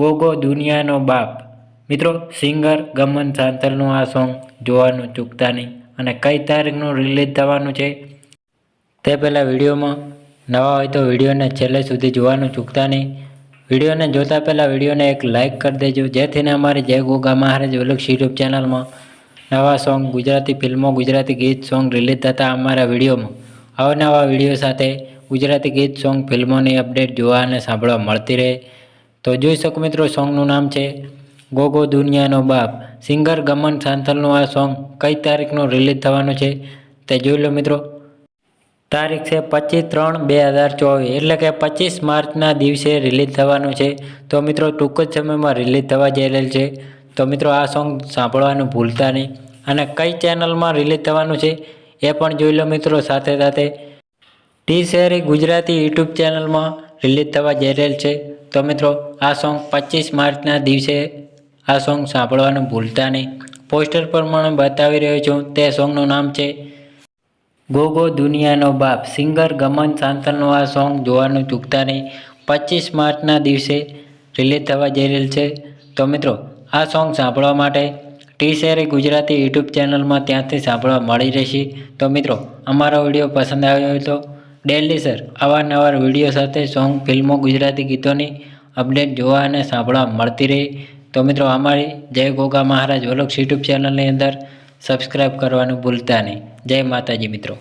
ગોગો દુનિયાનો બાપ. મિત્રો, સિંગર ગમન સાંતલનું આ સોંગ જોવાનું ચૂકતા નહીં અને કઈ તારીખનું રિલીઝ થવાનું છે તે પહેલાં વિડીયોમાં. નવા હોય તો વિડીયોને છેલ્લે સુધી જોવાનું ચૂકતા નહીં. વિડીયોને જોતા પહેલાં વિડીયોને એક લાઇક કરી દેજો. જેથીને અમારી જય ગોગા મહારાજ વલુક્ષ યુટ્યુબ ચેનલમાં નવા સોંગ, ગુજરાતી ફિલ્મો, ગુજરાતી ગીત, સોંગ રિલીઝ થતા અમારા વિડીયોમાં. અવનવા વીડિયો સાથે ગુજરાતી ગીત, સોંગ, ફિલ્મોની અપડેટ જોવા અને સાંભળવા મળતી રહે. તો જોઈ શકો મિત્રો, સોંગનું નામ છે ગોગો દુનિયાનો બાપ. સિંગર ગમન સાંથલનું આ સોંગ કઈ તારીખનું રિલીઝ થવાનું છે તે જોઈ લો મિત્રો. તારીખ છે પચીસ ત્રણ બે હજાર ચોવીસ, એટલે કે પચીસ માર્ચના દિવસે રિલીઝ થવાનું છે. તો મિત્રો, ટૂંક જ સમયમાં રિલીઝ થવા જઈ રહેલ છે. તો મિત્રો, આ સોંગ સાંભળવાનું ભૂલતા નહીં. અને કઈ ચેનલમાં રિલીઝ થવાનું છે એ પણ જોઈ લો મિત્રો સાથે સાથે. ટી શેરી ગુજરાતી યુટ્યુબ ચેનલમાં રિલીઝ થવા જઈ રહેલ છે. તો મિત્રો, આ સોંગ પચીસ માર્ચના દિવસે આ સોંગ સાંભળવાનું ભૂલતા નહીં. પોસ્ટર પર પણ બતાવી રહ્યો છું, તે સોંગનું નામ છે ગોગો દુનિયાનો બાપ. સિંગર ગમન સાંતલનું આ સોંગ જોવાનું ચૂકતા નહીં. પચીસ માર્ચના દિવસે રિલીઝ થવા જઈ રહેલ છે. તો મિત્રો, આ સોંગ સાંભળવા માટે ટી શેરી ગુજરાતી યુટ્યુબ ચેનલમાં ત્યાંથી સાંભળવા મળી રહેશે. તો મિત્રો, અમારો વીડિયો પસંદ આવ્યો હોય તો ડેલી સર, અવારનવાર વીડિયો સાથે સોંગ, ફિલ્મો, ગુજરાતી ગીતોની અપડેટ જોવા અને સાંભળવા મળતી રહી. તો મિત્રો, અમારી જય ગોગા મહારાજ વલોક્સ યુટ્યુબ ચેનલની અંદર સબસ્ક્રાઈબ કરવાનું ભૂલતા નહીં. જય માતાજી મિત્રો.